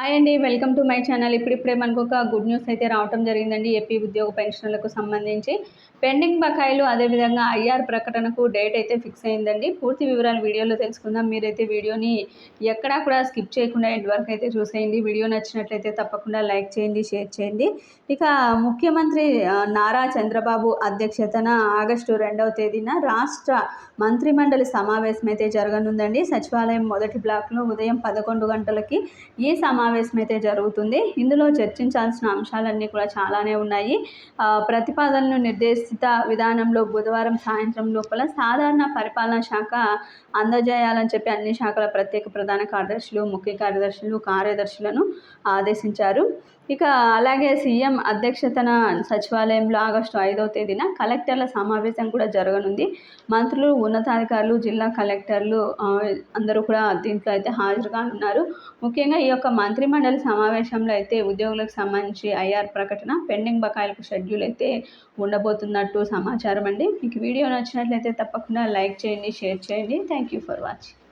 Hi అండి welcome to my channel. ఇప్పుడిప్పుడే మనకు ఒక గుడ్ న్యూస్ అయితే రావటం జరిగిందండి. ఏపీ ఉద్యోగ పెన్షన్లకు సంబంధించి పెండింగ్ బకాయిలు అదేవిధంగా ఐఆర్ ప్రకటనకు డేట్ అయితే ఫిక్స్ అయిందండి. పూర్తి వివరాలు వీడియోలో తెలుసుకుందాం. మీరైతే వీడియోని ఎక్కడా కూడా స్కిప్ చేయకుండా ఎండ్ వరకు అయితే చూసేయండి. వీడియో నచ్చినట్లయితే తప్పకుండా లైక్ చేయండి షేర్ చేయండి. ఇక ముఖ్యమంత్రి నారా చంద్రబాబు అధ్యక్షతన ఆగస్టు రెండవ తేదీన రాష్ట్ర మంత్రిమండలి సమావేశం అయితే జరగనుందండి. సచివాలయం మొదటి బ్లాక్లో ఉదయం పదకొండు గంటలకి ఈ సమావేశం అయితే జరుగుతుంది. ఇందులో చర్చించాల్సిన అంశాలన్నీ కూడా చాలానే ఉన్నాయి. ప్రతిపాదనలు నిర్దేశిత విధానంలో బుధవారం సాయంత్రం లోపల సాధారణ పరిపాలనా శాఖ అందజేయాలని చెప్పి అన్ని శాఖల ప్రత్యేక ప్రధాన కార్యదర్శులు ముఖ్య కార్యదర్శులు కార్యదర్శులను ఆదేశించారు. ఇక అలాగే సీఎం అధ్యక్షతన సచివాలయంలో ఆగస్టు ఐదవ తేదీన కలెక్టర్ల సమావేశం కూడా జరగనుంది. మంత్రులు ఉన్నతాధికారులు జిల్లా కలెక్టర్లు అందరూ కూడా దీంట్లో అయితే హాజరుగా ఉన్నారు. ముఖ్యంగా ఈ యొక్క మంత్రిమండలి సమావేశంలో అయితే ఉద్యోగులకు సంబంధించి ఐఆర్ ప్రకటన పెండింగ్ బకాయిలకు షెడ్యూల్ అయితే ఉండబోతున్నట్టు సమాచారం అండి. మీకు వీడియో నచ్చినట్లయితే తప్పకుండా లైక్ చేయండి షేర్ చేయండి. Thank you for watching